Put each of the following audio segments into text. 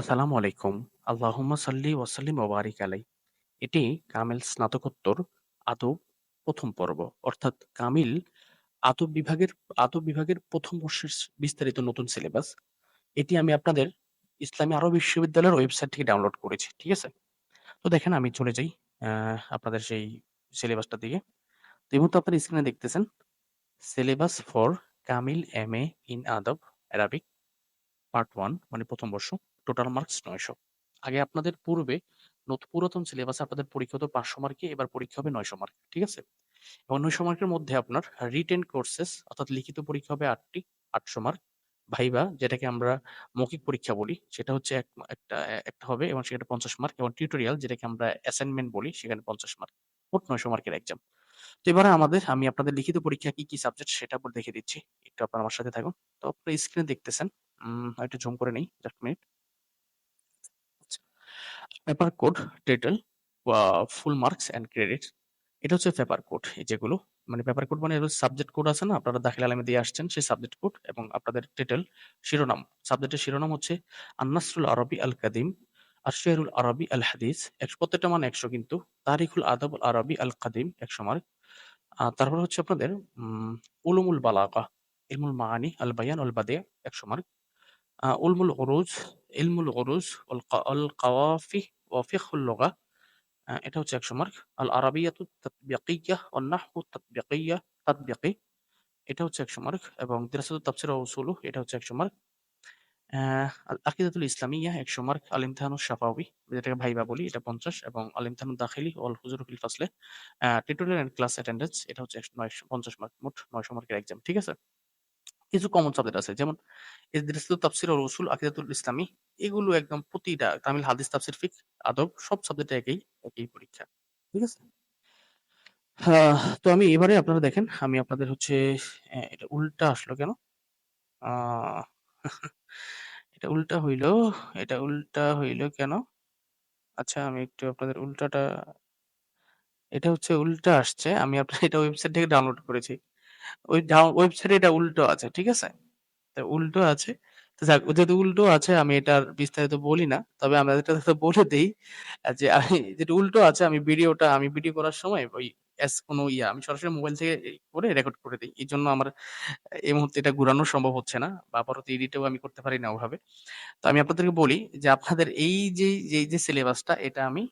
আসসালামু আলাইকুম। আল্লাহুম্মা সাল্লি ওয়া সাল্লিম ওয়া বারিক আলাই। এটি কামিল স্নাতকোত্তর আদব প্রথম পর্ব। অর্থাৎ কামিল আদব বিভাগের আদব বিভাগের প্রথম বর্ষের বিস্তারিত নতুন সিলেবাস। এটি আমি আপনাদের ইসলামী আরব বিশ্ববিদ্যালয়ের ওয়েবসাইট থেকে ডাউনলোড করেছি। ঠিক আছে? তো দেখেন, আমি চলে যাই আপনাদের সেই সিলেবাসটার দিকে। তো এই মুহূর্তে আপনারা স্ক্রিনে দেখতেছেন, সিলেবাস ফর কামিল এমএ ইন আদব অ্যারাবিক পার্ট ওয়ান মানে প্রথম বর্ষ। Total marks ৯০০। আগে আপনাদের পূর্বে পুরাতন সিলেবাসে আপনাদের পরীক্ষা হতো ৫০০ মার্কে, এবার পরীক্ষা হবে ৯০০ মার্ক। ঠিক আছে? এবং ৯০০ মার্কের মধ্যে আপনার রিটেন কোর্সেস অর্থাৎ লিখিত পরীক্ষা হবে ৮ টি, ৮০০ মার্ক। ভাইভা যেটাকে আমরা মৌখিক পরীক্ষা বলি, সেটা হচ্ছে এক একটা একটা হবে এবং সেখানে ৫০ মার্ক এবং টিউটোরিয়াল যেটাকে আমরা অ্যাসাইনমেন্ট বলি, সেখানে ৫০ মার্ক। মোট ৯০০ মার্কের এক্সাম। তো এবারে আমাদের আমি আপনাদের লিখিত পরীক্ষা কি, কি সাবজেক্ট সেটা বলে দেখে দিচ্ছি। একটু আপনারা আমার সাথে থাকুন। তো আপনারা স্ক্রিনে দেখতেছেন। আরেকটু জুম করে নেই। Just minute. Paper code, title, full marks and credit এটা হচ্ছে পেপার কোড এই যেগুলো। মানে পেপার কোড মানে সাবজেক্ট কোড আছে না? আপনারা দাখিল আলেমে দিয়ে আসছেন সেই সাবজেক্ট কোড এবং আপনাদের টাইটেল শিরোনাম। সাবজেক্টের শিরোনাম হচ্ছে আন-নাসরুল আরবি আল কাদিম, আশ-শি'রুল আরবি আল হাদিস। একশ প্রত্যেকটা মানে ১০০ কিন্তু। তারিখুল আদব আল আরবি আল কাদিম ১০০ মার্ক। তারপর হচ্ছে আপনাদের উলুমুল বালাগা, ইলমুল মাআনি, আল বায়ান, আল বাদি' ১০০ মার্ক। উলমুল উরুজ, ইলমুল কা আল কাওয়াফি এটা হচ্ছে ১০০ মার্ক। আল আরাবিয়াতুত তাতবিকিয়্যাহ ওয়ান নাহওয়ু তাতবিকিয়্যাহ তাতবিকি এটা হচ্ছে ১০০ মার্ক এবং দিরাসাতুত তাফসীর ওয়া উসুলুহু এটা হচ্ছে ১০০ মার্ক। আল আকিদাতুল ইসলামিয়্যাহ ১০০ মার্ক। আল যেটাকে ভাইভা বলি, এটা ৫০ এবং আল ইমতিহানুদ দাখিলি ওয়াল হুজুর ফিল ফাসলে টিউটোরিয়াল অ্যান্ড ক্লাস অ্যাটেন্ডেন্স এটা হচ্ছে ১০০ ৯০ ৫০ মার্ক। মোট ৯০০ মার্কের এক্সাম। ঠিক আছে? কিছু কমন সাবজেক্ট আছে। যেমন তাফসীর ওয়াল উসুল, আকিদাতুল ইসলামী এগুলো একদম প্রতিটা তামিল হাদিস, তাফসীর, ফিক আদব সব সাবজেক্টে একই, একই পরীক্ষা। ঠিক আছে? তো আমি এবারে আপনারা দেখেন আমি আপনাদের হচ্ছে এটা উল্টা আসলো কেন? এটা উল্টা হইল এটা উল্টা হইল কেন? আচ্ছা আমি একটু আপনাদের উল্টাটা এটা হচ্ছে উল্টা আসছে। আমি আপনার এটা ওয়েবসাইট থেকে ডাউনলোড করেছি। ওই ডাউ ওয়েবসাইটে এটা উল্টো আছে। ঠিক আছে? উল্টো আছে। যেহেতু উল্টো আছে আমি এটার বিস্তারিত বলি না। তবে আমি আপনাদেরকে বলে দেই যে আমি যেটা উল্টো আছে আমি ভিডিওটা আমি ভিডিও করার সময় ওই এস কোনো ইয়া আমি সরাসরি মোবাইল থেকে করে রেকর্ড করে দেই। এজন্য আমার এই মুহূর্তে এটা ঘুরানো সম্ভব হচ্ছে না বা পরবর্তী এডিটেও আমি করতে পারি না ওভাবে। তো আমি আপনাদেরকে বলি যে আপনাদের এই যে, যে, যে, সিলেবাসটা এটা আমি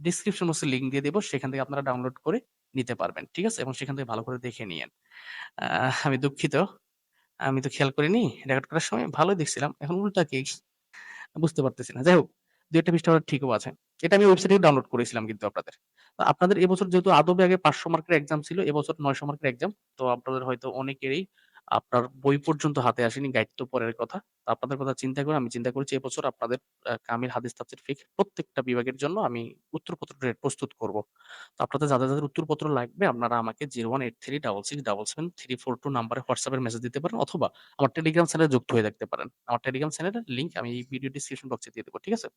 ডেসক্রিপশন বক্সে লিংক দিয়ে দেব। সেখান থেকে আপনারা ডাউনলোড করে নিতে পারবেন। ঠিক আছে? এবং সেখান থেকে ভালো করে দেখে নিয়েন। আমি দুঃখিত। আমি তো খেয়াল করিনি রেকর্ড করার সময় ভালোই দেখছিলাম। এখন উল্টা কি? বুঝতে পারতেছি না। যাই হোক ২ ১ টা পৃষ্ঠা ঠিকও আছে। এটা আমি ওয়েবসাইটে ডাউনলোড করেছিলাম কিন্তু আপনাদের। আপনাদের এবছর যেহেতু আদবে আগে ৫০০ মার্কের এক্সাম ছিল, এবছর ৯০০ মার্কের এক্সাম। তো আপনাদের হয়তো অনেকেরই আপনার বই পর্যন্ত হাতে আসেনি, গাইড তো পরের কথা। আপনাদের কথা চিন্তা করে আমি চিন্তা করেছি এবছর আপনাদের কামিল হাদিস, তাফসীর, ফিকহ প্রত্যেকটা বিভাগের জন্য আমি উত্তরপত্র প্রস্তুত করব। তো আপনাদের যাদের, যাদের উত্তরপত্র লাগবে আপনারা আমাকে 01836677342 নাম্বারে হোয়াটসঅ্যাপে মেসেজ দিতে পারেন অথবা আমার টেলিগ্রাম চ্যানেলে যুক্ত হয়ে থাকতে পারেন। আমার টেলিগ্রাম চ্যানেলের লিংক আমি এই ভিডিও ডেসক্রিপশন বক্সে দিয়ে দেব। ঠিক আছে?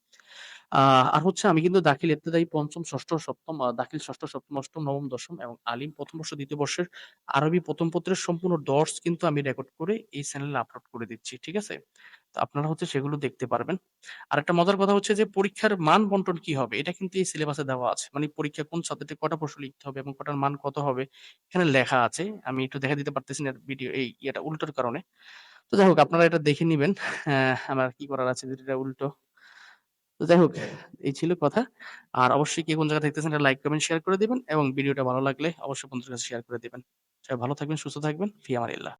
আর হচ্ছে আমি কিন্তু দাখিল ৫ম, ৬ষ্ঠ, ৭ম আ দাখিল ৬ষ্ঠ, ৭ম, ৮ম, ৯ম, ১০ম এবং আলিম ১ম বর্ষ, ২য় বর্ষের আরবি প্রথম পত্রের সম্পূর্ণ ডটস কিন্তু আমি রেকর্ড করে এই চ্যানেলে আপলোড করে দিচ্ছি। ঠিক আছে? আপনারা হচ্ছে সেগুলো দেখতে পারবেন। আর একটা মজার কথা হচ্ছে যে পরীক্ষার মান বন্টন কি হবে? এটা কিন্তু এই সিলেবাসে দেওয়া আছে। মানে পরীক্ষা কোন সাবজেক্টে কয়টা প্রশ্ন লিখতে হবে এবং কটার মান কত হবে এখানে লেখা আছে। আমি একটু দেখা দিতে পারতেছি না ভিডিও এই ইয়েটা উল্টোর কারণে। তো যাই হোক আপনারা এটা দেখে নিবেন। হ্যাঁ, আমার কি করার আছে এটা উল্টো। তো যাই হোক এই ছিল কথা। আর অবশ্যই কে কোন জায়গা দেখতেছেন এটা লাইক, কমেন্ট, শেয়ার করে দিবেন এবং ভিডিওটা ভালো লাগলে অবশ্যই বন্ধুদের কাছে শেয়ার করে দিবেন। সবাই ভালো থাকবেন, সুস্থ থাকবেন। ফি আমানিল্লাহ।